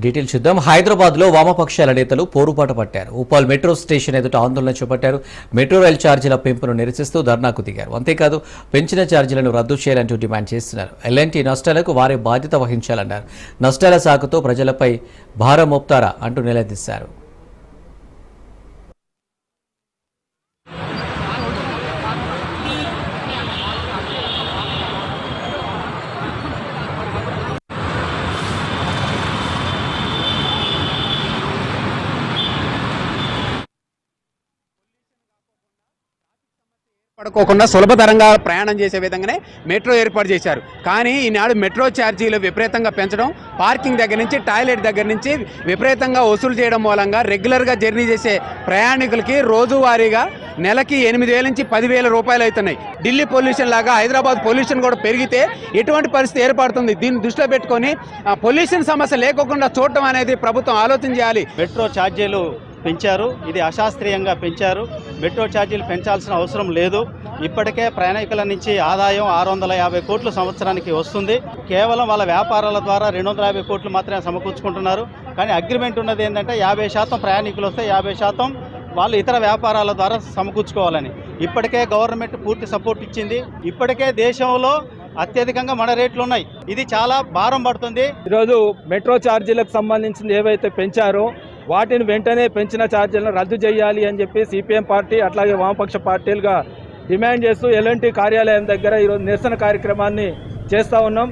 Detail చూద్దాం. హైదరాబాద్లో వామపక్షాల నేతలు పోరుపాటు పట్టారు. ఉపాల్ మెట్రో స్టేషన్ ఎదుట ఆందోళన చేపట్టారు. మెట్రో రైల్ ఛార్జీల పెంపును నిరసిస్తూ ధర్నాకు దిగారు. అంతేకాదు పెంచిన ఛార్జీలను రద్దు చేయాలంటూ డిమాండ్ చేస్తున్నారు. ఎలాంటి నష్టాలకు వారే బాధ్యత వహించాలన్నారు. నష్టాల సాకుతో ప్రజలపై భారం మోపుతారా అంటూ నిలదీశారు. పడుకోకుండా సులభతరంగా ప్రయాణం చేసే విధంగానే మెట్రో ఏర్పాటు చేశారు. కానీ ఈనాడు మెట్రో ఛార్జీలు విపరీతంగా పెంచడం పార్కింగ్ దగ్గర నుంచి టాయిలెట్ దగ్గర నుంచి విపరీతంగా వసూలు చేయడం మూలంగా రెగ్యులర్గా జర్నీ చేసే ప్రయాణికులకి రోజువారీగా నెలకి ఎనిమిది వేల నుంచి పదివేల రూపాయలు అవుతున్నాయి. ఢిల్లీ పొల్యూషన్ లాగా హైదరాబాద్ పొల్యూషన్ కూడా పెరిగితే ఎటువంటి పరిస్థితి ఏర్పడుతుంది. దీన్ని దృష్టిలో పెట్టుకొని పొల్యూషన్ సమస్య లేకోకుండా చూడటం అనేది ప్రభుత్వం ఆలోచన చేయాలి. మెట్రో ఛార్జీలు పెంచారు. ఇది అశాస్త్రీయంగా పెంచారు. మెట్రో ఛార్జీలు పెంచాల్సిన అవసరం లేదు. ఇప్పటికే ప్రయాణికుల నుంచి ఆదాయం ఆరు వందల యాభై కోట్లు సంవత్సరానికి వస్తుంది. కేవలం వాళ్ళ వ్యాపారాల ద్వారా రెండు వందల యాభై కోట్లు మాత్రమే సమకూర్చుకుంటున్నారు. కానీ అగ్రిమెంట్ ఉన్నది ఏంటంటే యాభై శాతం ప్రయాణికులు వస్తే యాభై శాతం వాళ్ళు ఇతర వ్యాపారాల ద్వారా సమకూర్చుకోవాలని. ఇప్పటికే గవర్నమెంట్ పూర్తి సపోర్ట్ ఇచ్చింది. ఇప్పటికే దేశంలో అత్యధికంగా మన రేట్లు ఉన్నాయి. ఇది చాలా భారం పడుతుంది. ఈరోజు మెట్రో ఛార్జీలకు సంబంధించింది ఏవైతే పెంచారో వాటిని వెంటనే పెంచిన ఛార్జీలను రద్దు చేయాలి అని చెప్పి సిపిఎం పార్టీ అట్లాగే వామపక్ష పార్టీలుగా డిమాండ్ చేస్తూ ఎల్ఎన్టీ కార్యాలయం దగ్గర ఈరోజు నిరసన కార్యక్రమాన్ని చేస్తూ ఉన్నాం.